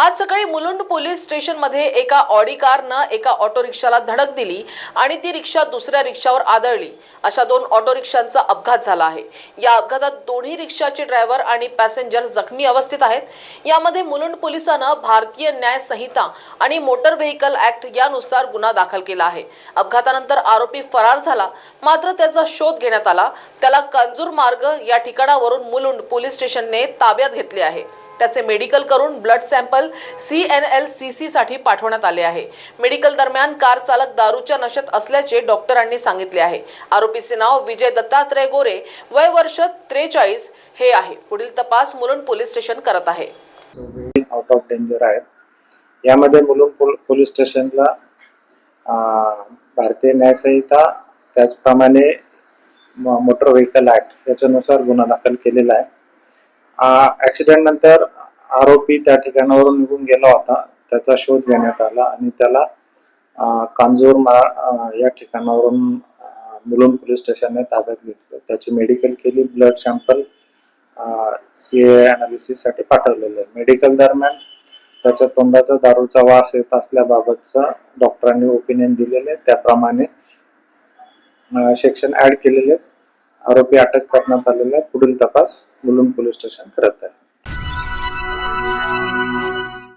आज सकाळी मुलुंड पोलीस स्टेशनमध्ये एका ऑडी कारनं एका ऑटो रिक्षाला धडक दिली आणि ती रिक्षा दुसऱ्या रिक्षावर आदळली. अशा दोन ऑटो रिक्षांचा अपघात झाला आहे. या अपघातात दोन्ही रिक्षाचे ड्रायव्हर आणि पॅसेंजर जखमी अवस्थेत आहेत. यामध्ये मुलुंड पोलिसानं भारतीय न्याय संहिता आणि मोटर व्हेकल ऍक्ट यानुसार गुन्हा दाखल केला आहे. अपघातानंतर आरोपी फरार झाला. मात्र त्याचा शोध घेण्यात आला. त्याला कंजूर मार्ग या ठिकाणावरून मुलुंड पोलीस स्टेशनने ताब्यात घेतले आहे. त्याचे मेडिकल करून blood sample C N L C C साठी पाठवण्यात आले आहे. मेडिकल दरम्यान कार चालक दारूच्या नशेत असल्याचे डॉक्टरांनी सांगितले आहे. आरोपीचे नाव विजय दत्तात्रय गोरे वय वर्ष त्रेचाळीस हे आहे. पुढील तपास मुलुंड पोलीस स्टेशन करत आहे. आउट ऑफ डेंजर आहे यामध्ये मुलुंड पोलीस स्टेशनला भारतीय न्यायसंहिता त्याचप्रमाणे मोटर व्हेकल ऍक्ट याच्यानुसार गुन्हा दाखल केलेला आहे. ऍक्सिडेंट नंतर आरोपी त्या ठिकाणावरून निघून गेला होता. त्याचा शोध घेण्यात आला आणि त्याला कांजूर या ठिकाणावरून मुलुंड पोलीस स्टेशनने ताब्यात घेतलं. त्याची मेडिकल केली ब्लड सॅम्पल सी अनालिसिससाठी पाठवलेलं आहे. मेडिकल दरम्यान त्याच्या तोंडाचा दारूचा वास येत असल्याबाबतचं डॉक्टरांनी ओपिनियन दिलेले आहे. त्याप्रमाणे सेक्शन ऍड केलेले आरोपी अटक करण्यात आलेला आहे. पुढील तपास मुलुंड पोलीस स्टेशन करत आहे.